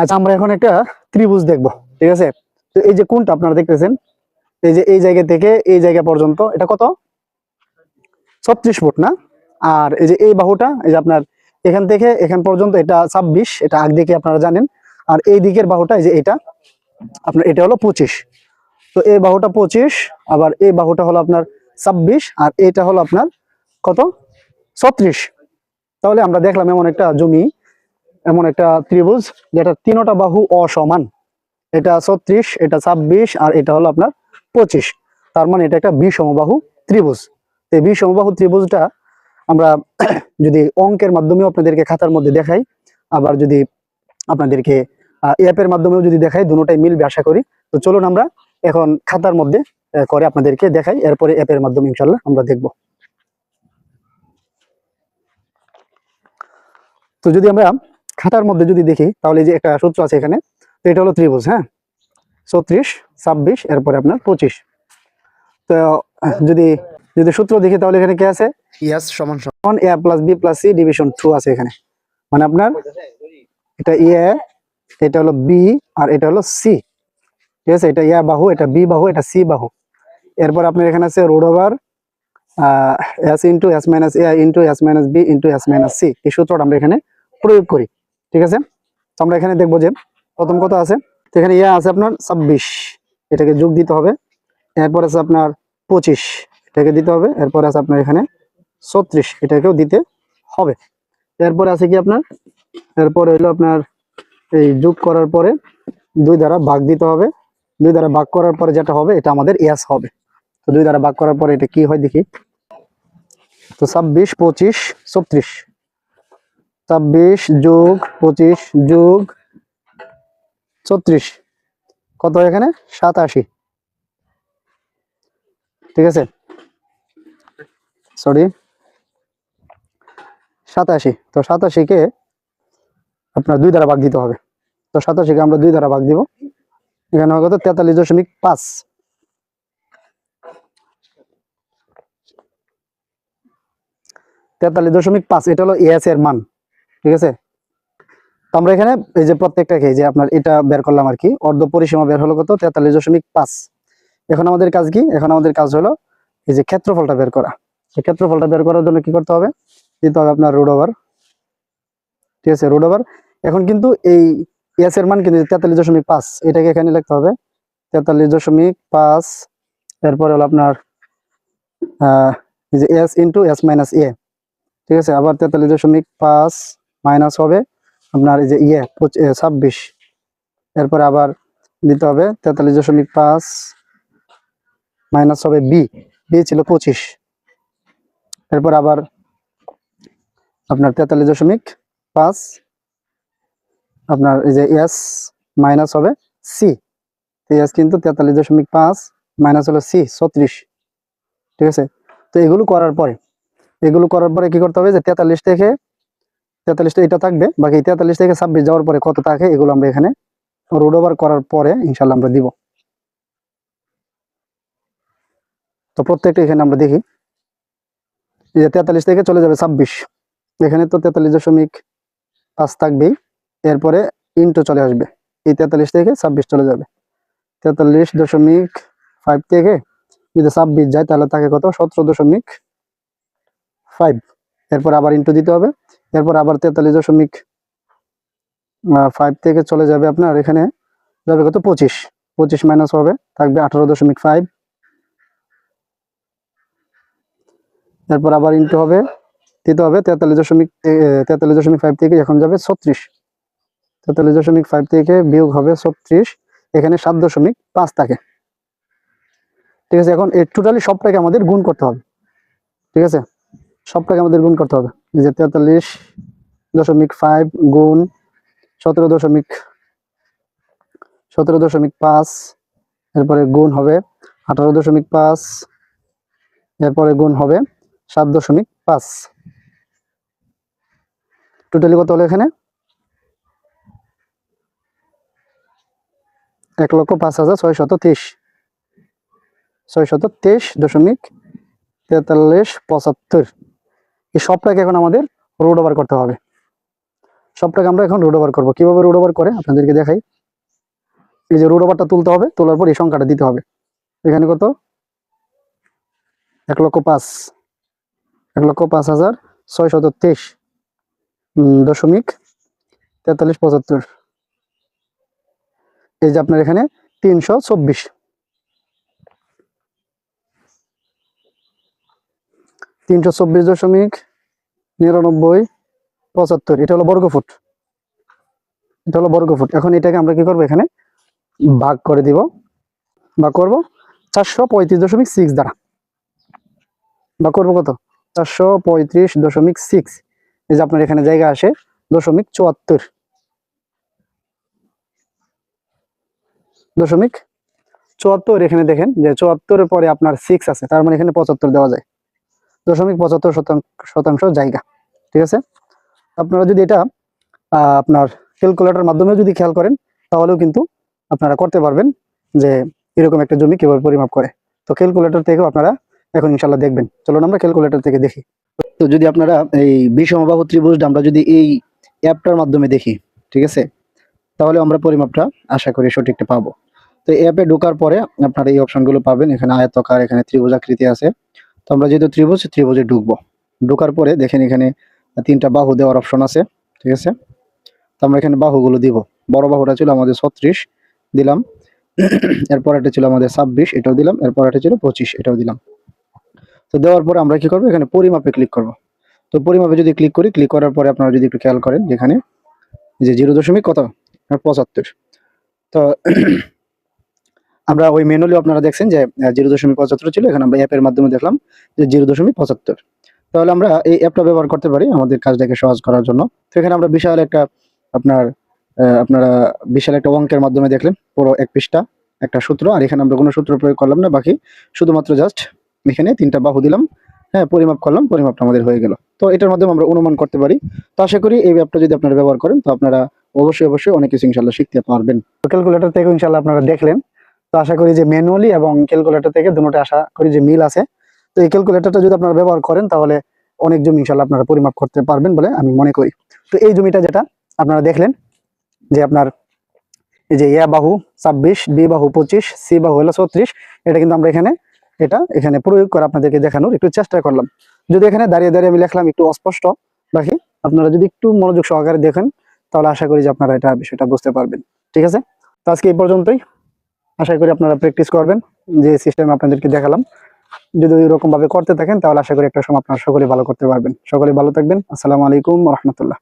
আচ্ছা আমরা এখন একটা ত্রিভুজ দেখব, ঠিক আছে? তো এই যে কোনটা আপনারা দেখতেছেন? এই যে এই জায়গা থেকে এই জায়গা পর্যন্ত, এটা কত? ছত্রিশ ফুট, না? আর এই যে এই বাহুটা, এই যে আপনার এখান থেকে এখান পর্যন্ত এটা ছাব্বিশ, এটা আগ দিকে আপনারা জানেন। আর এই দিকের বাহুটা, এই যে এটা, আপনার এটা হলো পঁচিশ। তো এই বাহুটা পঁচিশ, আবার এই বাহুটা হলো আপনার ছাব্বিশ, আর এটা হলো আপনার কত? ছত্রিশ। তাহলে আমরা দেখলাম এমন একটা জমি এমন একটা ত্রিভুজ যেটা তিনোটা বাহু অসমান। এটা ছত্রিশ, এটা ছাব্বিশ আর এটা হলো আপনার পঁচিশ। তার মানে এটা একটা বিষমবাহু ত্রিভুজ। এই বিষমবাহু ত্রিভুজটা আমরা যদি অঙ্কের মাধ্যমেও আপনাদেরকে খাতার মধ্যে দেখাই, আবার যদি আপনাদেরকে অ্যাপের মাধ্যমেও যদি দেখাই দুটোটাই মিলবে আশা করি। তো চলুন আমরা এখন খাতার মধ্যে করে আপনাদেরকে দেখাই। এরপরে অ্যাপের মাধ্যমে ইনশাল্লাহ আমরা দেখব। তো যদি আমরা খাতার মধ্যে যদি দেখি তাহলে যে একটা সূত্র আছে এখানে তো এটা হলো ত্রিভুজ হ্যাঁ? ছত্রিশ ছাব্বিশ এরপরে আপনার পঁচিশ। তো যদি যদি সূত্র দেখি তাহলে এখানে কি আছে? ইয়াস সমান সমান। A plus B plus C division two আছে এখানে। মানে আপনার এটা এ এটা হলো বি আর এটা হলো সি। ঠিক আছে? এটা এ বাহু এটা বি বাহু এটা সি বাহু। এরপর আপনার এখানে আছে root over S into S minus A into S minus B into S minus C. এই সূত্রটা আমরা এখানে প্রয়োগ করি। ঠিক আছে? তো আমরা এখানে দেখব যে প্রথম কত আছে, তো এখানে ইয়া আছে আপনার ছাব্বিশ। এটাকে যোগ দিতে হবে, এরপর আছে আপনার পঁচিশ। এটাকে দিতে হবে, এরপর আছে আপনার এখানে ছত্রিশ। এটাকেও দিতে হবে। এরপরে আছে কি আপনার? এরপর হইল আপনার এই যোগ করার পরে দুই দ্বারা ভাগ দিতে হবে। দুই দ্বারা ভাগ করার পরে যেটা হবে, এটা আমাদের এস হবে। তো দুই দ্বারা ভাগ করার পরে এটা কি হয় দেখি? তো ছাব্বিশ, পঁচিশ, ছত্রিশ। ছাব্বিশ যোগ পঁচিশ যোগ ছত্রিশ। কত এখানে? সাতাশি। ঠিক আছে? সরি সাতাশি। তো সাতাশিকে আপনার দুই দ্বারা ভাগ দিতে হবে। তো সাতাশিকে আমরা দুই দ্বারা ভাগ দিব। এখানে হবে কত? তেতাল্লিশ দশমিক পাঁচ। তেতাল্লিশ দশমিক পাঁচ, এটা হলো এস এর মান। ঠিক আছে? আমরা এখানে এই যে প্রত্যেকটাকে যে আপনার এটা বের করলাম আর কি, অর্ধ পরিসীমা বের হলো কত? তেতাল্লিশ দশমিক পাঁচ। এখন আমাদের কাজ কি? এখন আমাদের কাজ হলো এই যে ক্ষেত্রফলটা বের করা। এই ক্ষেত্রফলটা বের করার জন্য কি করতে হবে? দিতে হবে আপনার রোড ওভার ঠিক আছে রোড ওভার এখন কিন্তু এই এস এর মান কিন্তু তেতাল্লিশ দশমিক পাঁচ, এটাকে এখানে লিখতে হবে। তেতাল্লিশ দশমিক পাঁচ, এরপরে হলো আপনার S into S minus A ঠিক আছে, আবার তেতাল্লিশ দশমিক পাঁচ মাইনাস হবে আপনার এই যে ইয়ে ছাব্বিশ। এরপরে আবার দিতে হবে তেতাল্লিশ দশমিক পাঁচ মাইনাস হবে বি। বি ছিল পঁচিশ। এরপর আবার আপনার তেতাল্লিশ দশমিক পাঁচ আপনার এই যে এস মাইনাস হবে সি। এস কিন্তু তেতাল্লিশ দশমিক পাঁচ মাইনাস হলো সি, ছত্রিশ। ঠিক আছে? তো এগুলো করার পরে, এগুলো করার পরে কি করতে হবে যে তেতাল্লিশ থেকে তেতাল্লিশটা এটা থাকবে, বাকি তেতাল্লিশ থেকে ছাব্বিশ যাওয়ার পরে কত থাকে, এগুলো আমরা এখানে রোড ওভার করার পরে ইনশাল্লাহ আমরা দিব। তো প্রত্যেকটা এখানে আমরা দেখি। যে তেতাল্লিশ থেকে চলে যাবে ছাব্বিশ। এখানে তো তেতাল্লিশ দশমিক পাঁচ থাকবেই, এরপরে ইন্টু চলে আসবে। এই তেতাল্লিশ থেকে ছাব্বিশ চলে যাবে। তেতাল্লিশ দশমিক ফাইভ থেকে যদি ছাব্বিশ যায়, তাহলে তাকে কত? সতেরো দশমিক ফাইভ এরপর আবার ইন্টু দিতে হবে। এরপর আবার তেতাল্লিশ দশমিক ফাইভ থেকে চলে যাবে আপনার এখানে, যাবে কত? পঁচিশ। পঁচিশ মাইনাস হবে, থাকবে আঠারো দশমিক ফাইভ এরপর আবার ইন্টু হবে, দিতে হবে তেতাল্লিশ দশমিক তেতাল্লিশ দশমিক ফাইভ থেকে এখন যাবে ছত্রিশ। তেতাল্লিশ দশমিক ফাইভ থেকে বিয়োগ হবে ছত্রিশ, এখানে সাত দশমিক পাঁচ থাকে। ঠিক আছে, এখন এই টোটালি সবটাকে আমাদের গুণ করতে হবে। ঠিক আছে? সবটাকে আমাদের গুণ করতে হবে। যে তেতাল্লিশ দশমিক ফাইভ গুণ সতেরো দশমিক সতেরো দশমিক পাঁচ, এরপরে গুণ হবে আঠারো দশমিক পাঁচ, এরপরে গুণ হবে সাত দশমিক পাঁচ। টোটালি কত হলো এখানে? এক লক্ষ পাঁচ হাজার ছয় শত তেইশ ছয় শত তেইশ দশমিক তেতাল্লিশ পঁচাত্তর। এই সবটাকে এখন আমাদের রোড ওভার করতে হবে। সবটাকে আমরা এখন রোড ওভার করব। কীভাবে রোড ওভার করে? আপনাদেরকে দেখাই। এই যে রোড ওভারটা তুলতে হবে, তোলার পর এই সংখ্যাটা দিতে হবে। এখানে কত? এক লক্ষ পাঁচ। এক লক্ষ পাঁচ হাজার ছয় শত তেইশ দশমিক তেতাল্লিশ পঁচাত্তর। এই যে আপনার এখানে তিনশো চব্বিশ। তিনশো চব্বিশ দশমিক নিরানব্বই পঁচাত্তর। এটা হলো বর্গফুট এটা হলো বর্গফুট এখন এটাকে আমরা কি করব এখানে? ভাগ করে দিব। ভাগ করব। চারশো পঁয়ত্রিশ দশমিক সিক্স দ্বারা। ভাগ করব কত? চারশো পঁয়ত্রিশ দশমিক সিক্স এই যে আপনার এখানে জায়গা আসে দশমিক চুয়াত্তর। দশমিক চুয়াত্তর এখানে দেখেন যে চুয়াত্তরের পরে আপনার সিক্স আছে। তার মানে এখানে পঁচাত্তর দেওয়া যায়। দশমিক পঁচাত্তর শতাংশ জায়গা, ঠিক আছে? আপনারা যদি এটা আপনার ক্যালকুলেটর মাধ্যমে যদি খেয়াল করেন, তাহলেও কিন্তু আপনারা করতে পারবেন যে এরকম একটা জমি কীভাবে পরিমাপ করে। তো ক্যালকুলেটর থেকেও আপনারা এখন ইনশাল্লাহ দেখবেন। চলুন আমরা ক্যালকুলেটর থেকে দেখি। তো যদি আপনারা এই বিষমবাহু ত্রিভুজটা আমরা যদি এই অ্যাপটার মাধ্যমে দেখি, ঠিক আছে? তাহলে আমরা পরিমাপটা আশা করি সঠিকটা পাবো। তো অ্যাপে ঢোকার পরে আপনারা এই অপশনগুলো পাবেন। এখানে আয়তকার, এখানে ত্রিভুজ আকৃতি আছে। তো আমরা যেহেতু ত্রিভুজ, ত্রিভুজে ঢুকবো। ঢোকার পরে দেখেন এখানে তিনটা বাহু দেওয়ার অপশন আছে, ঠিক আছে? তো আমরা এখানে বাহুগুলো দিব। বড় বাহুটা ছিল আমাদের ছত্রিশ, দিলাম। এরপর এটা ছিল আমাদের ছাব্বিশ, এটাও দিলাম। এরপর এটা ছিল পঁচিশ, এটাও দিলাম। তো দেওয়ার পরে আমরা কি করব? এখানে পরিমাপে ক্লিক করব। তো পরিমাপে যদি ক্লিক করি ক্লিক করার পরে আপনারা যদি একটু খেয়াল করেন, যেখানে যে জিরো দশমিক কত? পঁচাত্তর। তো আমরা ওই ম্যানুয়ালি আপনারা দেখছেন যে জিরো দশমিক পঁচাত্তর ছিল, এখানে আমরা অ্যাপের মাধ্যমে দেখলাম যে জিরো দশমিক পঁচাত্তর। তাহলে আমরা এই অ্যাপটা ব্যবহার করতে পারি আমাদের কাজটাকে সহজ করার জন্য। তো এখানে আমরা বিশাল একটা আপনার আপনারা বিশাল একটা অঙ্কের মাধ্যমে দেখলেন পুরো এক পৃষ্ঠা, একটা সূত্র। আর এখানে আমরা কোনো সূত্র প্রয়োগ করলাম না, বাকি শুধুমাত্র জাস্ট এখানে তিনটা বাহু দিলাম। হ্যাঁ পরিমাপ করলাম, পরিমাপটা আমাদের হয়ে গেল। তো এটার মাধ্যমে আমরা অনুমান করতে পারি। তো আশা করি এই অ্যাপটা যদি আপনারা ব্যবহার করেন, তো আপনারা অবশ্যই অবশ্যই অনেক কিছু ইনশাল্লাহ শিখতে পারবেন। ক্যালকুলেটর থেকে ইনশাল্লাহ আপনারা দেখলেন। তো আশা করি যে ম্যানুয়ালি এবং ক্যালকুলেটর থেকে দুটোটা আশা করি যে মিল আছে। তো এই ক্যালকুলেটরটা যদি আপনারা ব্যবহার করেন, তাহলে অনেক জমি ইনশাল্লাহ আপনারা পরিমাপ করতে পারবেন বলে আমি মনে করি। তো এই জমিটা যেটা, আপনারা দেখলেন যে আপনার এই যে এ বাহু ছাব্বিশ, বি বাহু পঁচিশ, সি বাহু হলো ছত্রিশ, এটা কিন্তু আমরা এখানে, এটা এখানে প্রয়োগ করে আপনাদেরকে দেখানোর একটু চেষ্টা করলাম। যদি এখানে দাঁড়িয়ে দাঁড়িয়ে আমি লিখলাম একটু অস্পষ্ট, বাকি আপনারা যদি একটু মনোযোগ সহকারে দেখেন, তাহলে আশা করি যে আপনারা এটা বিষয়টা বুঝতে পারবেন। ঠিক আছে? তো আজকে এই পর্যন্তই। আশা করি আপনারা প্র্যাকটিস করবেন। যে সিস্টেম আপনাদেরকে দেখালাম। যদি ওইরকমভাবে ভাবে করতে থাকেন, তাহলে আশা করি একটা সময় আপনারা সকলে ভালো করতে পারবেন। সকলে ভালো থাকবেন। আসসালামু আলাইকুম রহমতুল্লাহ।